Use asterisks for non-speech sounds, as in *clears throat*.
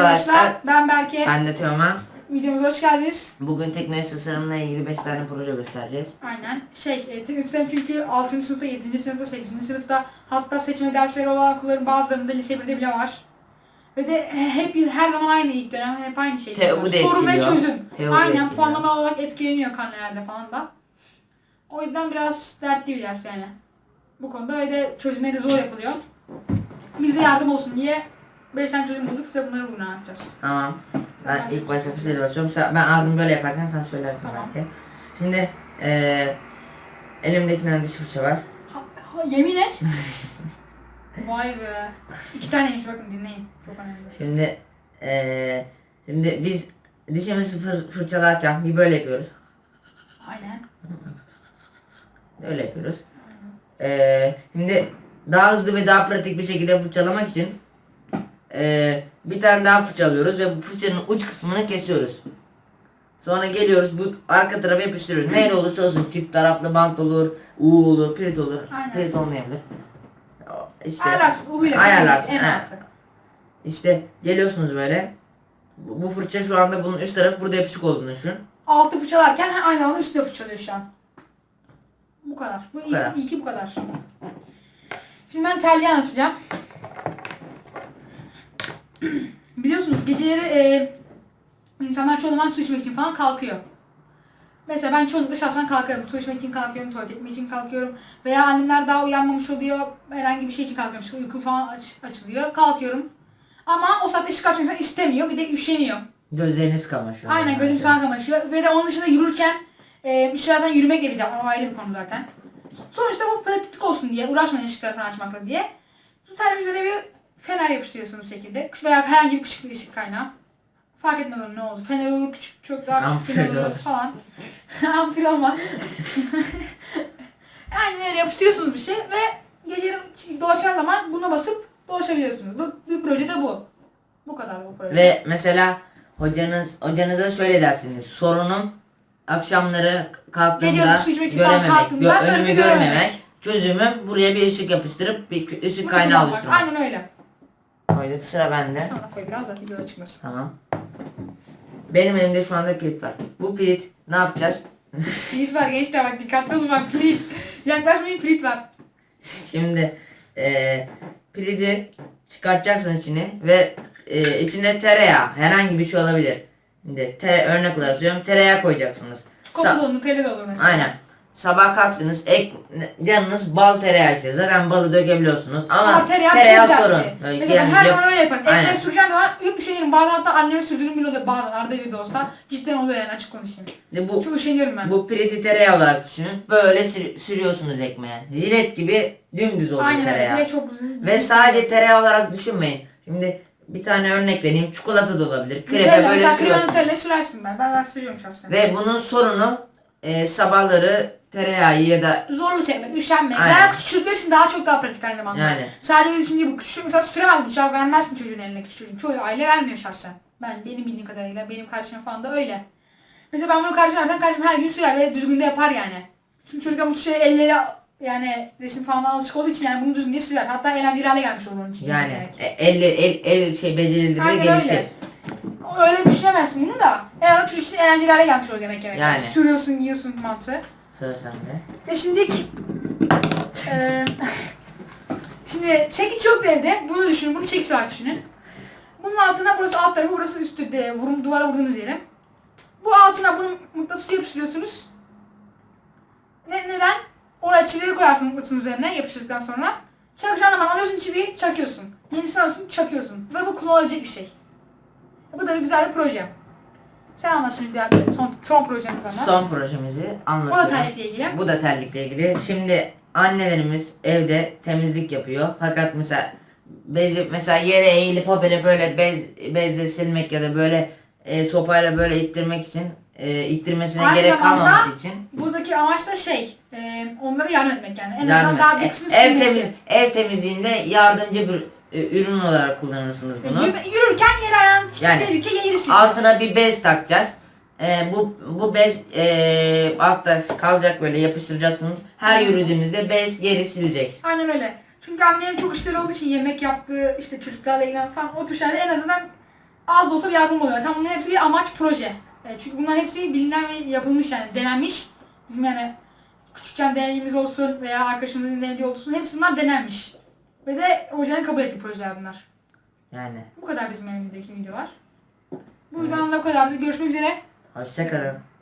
arkadaşlar. Ben Berke. Ben de Teoman. Videomuza hoş geldiniz. Bugün teknoloji tasarımla ilgili 5 tane proje göstereceğiz. Aynen. Şey, e, teknik sistem çünkü 6. sınıfta, 7. sınıfta, 8. sınıfta hatta seçme dersleri olan okulların bazılarında lise 1'de bile var. Ve de hep her zaman aynı ilk dönem, hep aynı şey. Te- bu da Soru ve çözüm. Te- bu da Aynen etkiliyor. puanlama olarak etkileniyor karnelerde falan da. O yüzden biraz dertli bir ders yani. Bu konuda ve de çözümleri zor yapılıyor. Bize yardım olsun diye 5 tane çözüm bulduk size bunları bugün anlatacağız. Tamam. Ben Tamam. ilk başta bir başlıyorum. Sen- Ben ağzımı böyle yaparken sen söylersin Tamam. belki. Şimdi eee elimdeki diş fırça var. Ha, ha, yemin et. *laughs* Vay be. İki taneymiş bakın dinleyin. Çok önemli. Şimdi eee şimdi biz dişimizi fır- fırçalarken bir böyle yapıyoruz. Aynen. Öyle yapıyoruz. Eee şimdi daha hızlı ve daha pratik bir şekilde fırçalamak için eee bir tane daha fırça alıyoruz ve bu fırçanın uç kısmını kesiyoruz. Sonra geliyoruz bu arka tarafa yapıştırıyoruz. Neyle olursa olsun çift taraflı bant olur, U olur, pirit olur. Aynen. Pirit olmayabilir. İşte Ayarlarsın. Ayarlarsın. En he. altı. İşte geliyorsunuz böyle. Bu, bu fırça şu anda bunun üst tarafı burada yapışık olduğunu düşün. Altı fırçalarken aynı anda üstüne fırçalıyor şu an. Bu kadar. Bu, Bu kadar. iyi, iyi ki bu kadar. Şimdi ben terliği anlatacağım. *clears throat* Biliyorsunuz geceleri e, insanlar çoğu zaman su içmek için falan kalkıyor. Mesela ben çoğunlukla şahsen kalkarım. Su içmek için kalkıyorum, tuvalet etmek için kalkıyorum. Veya annemler daha uyanmamış oluyor. Herhangi bir şey için kalkıyorum. İşte uyku falan aç- açılıyor. Kalkıyorum. Ama o saatte ışık açmak insan istemiyor. Bir de üşeniyor. Gözleriniz kamaşıyor. Aynen gözüm falan kamaşıyor. Ve de onun dışında yürürken e, bir şeylerden yürümek gibi de o ayrı bir konu zaten. Sonuçta bu pratiklik olsun diye uğraşmayın ışık tarafını açmakla diye. Televizyona bir fener yapıştırıyorsunuz şekilde. Veya herhangi bir küçük bir ışık kaynağı. Fark etmez onun ne oldu. Fener olur, küçük, çok daha küçük fener olur olur. falan. *laughs* Ampul olmaz. *laughs* Aynen öyle yapıştırıyorsunuz bir şey ve geceleri dolaşan zaman buna basıp dolaşabiliyorsunuz. Bu, bir proje de bu. Bu kadar bu proje. Ve mesela hocanız hocanıza şöyle dersiniz. Sorunum akşamları kalktığımda falan görememek, kalktığımda gö- önümü önümü görmemek. görememek. Çözümüm buraya bir ışık yapıştırıp bir ışık kaynağı oluşturmak. Aynen öyle. Koyduk sıra bende. Sonra koy biraz da video çıkmasın. Tamam. Benim elimde şu anda pirit var. Bu pirit ne yapacağız? *laughs* Pilit var gençler bak dikkatli olun bak pilit. Yaklaşmayın pilit var. Şimdi eee piriti çıkartacaksın içini ve eee içine tereyağı herhangi bir şey olabilir. Şimdi tere, örnek olarak söylüyorum tereyağı koyacaksınız. Sa- Koku da olur mesela. Aynen. Sabah kalktınız ek canınız bal tereyağı işte. Zaten balı dökebiliyorsunuz ama, Ama tereyağı, tereyağı, sorun. Böyle Mesela gel- her zaman öyle yaparım. Aynen. Ekmeği süreceğim zaman hep bir şey yerim. Bazen hatta anneme sürdüğüm bile oluyor bazen. Arada bir de olsa. Cidden oluyor yani açık konuşayım. Şimdi bu Çok üşeniyorum ben. bu piriti tereyağı olarak düşünün. Böyle sür- sürüyorsunuz ekmeğe. Jilet gibi dümdüz oluyor Aynen öyle. tereyağı. Ve çok güzel. Ve sadece tereyağı olarak düşünmeyin. Şimdi bir tane örnek vereyim. Çikolata da olabilir. Krepe böyle sürüyorsun. kremanın Nutella sürersin ben. Ben, ben sürüyorum şahsen. Ve bunun sorunu e, sabahları tereyağı ya da Zorlu çekmek, üşenmek. Aynen. Veya küçük çocuklar için daha çok daha pratik aynı zamanda. Yani. Sadece için değil bu küçük çocuk mesela süremez bıçağı vermezsin çocuğun eline küçük çocuğun. Çoğu aile vermiyor şahsen. Ben benim bildiğim kadarıyla benim kardeşim falan da öyle. Mesela ben bunu kardeşime versem kardeşim her gün sürer ve düzgün de yapar yani. Çünkü çocuk tür şey elleri yani resim falan alışık olduğu için yani bunu düzgün diye sürer. Hatta eğlenceli hale gelmiş olur onun için. yani e, elle el, el şey becerildiğinde Aynen gelişir. Öyle. Düşünemezsin bunu da. Yani çocuk için eğlenceli hale gelmiş olur demek demek. Yani. Sürüyorsun, yiyorsun mantığı. Sıra sende. Ve şimdi eee *laughs* şimdi çekiç yok evde. Bunu düşünün. Bunu çekiç olarak düşünün. Bunun altına burası alt tarafı, burası üstü de vurum, duvara vurduğunuz yere. Bu altına bunu mıknatıs yapıştırıyorsunuz. Ne, neden? Oraya çivileri koyarsın mıknatısın üzerine yapıştırdıktan sonra. Çakacağın zaman alıyorsun çiviyi, çakıyorsun. Yenisini alıyorsun, çakıyorsun. Ve bu kullanılabilecek bir şey. Bu da bir güzel bir proje. Sen anlat şimdi diğer son, son projeni anlat. Son projemizi O da anlatıyorum. terlikle ilgili. Bu da terlikle ilgili. Şimdi annelerimiz evde temizlik yapıyor. Fakat mesela bezi mesela yere eğilip habire böyle bez bezle silmek ya da böyle e, sopayla böyle ittirmek için e, ittirmesine Aynı gerek kalmaması için Buradaki amaç da şey, e, onlara yardım etmek yani. En azından daha bir kısmı ev temiz ev temizliğinde yardımcı bir e, ürün olarak kullanırsınız bunu. Yürü- yürürken yer ayağın Yani tehlike yeri. Altına bir bez takacağız. E, bu bu bez e, altta kalacak böyle yapıştıracaksınız. Her yürüdüğünüzde bez yeri silecek. Aynen öyle. Çünkü annenin çok işleri olduğu için yemek yaptığı, işte çocuklarla ilgilen falan o tür şeyler en azından az da olsa bir yardım oluyor. Tam bunların hepsi bir amaç proje. E, çünkü bunların hepsi bilinen ve yapılmış yani denenmiş. Bizim yani küçükken denediğimiz olsun veya arkadaşımızın denediği olsun hepsi bunlar denenmiş. Ve de hocanın kabul ettiği projeler bunlar. Yani. Bu kadar bizim elimizdeki videolar. Bu yüzden de o kadar. Görüşmek üzere. Hoşçakalın.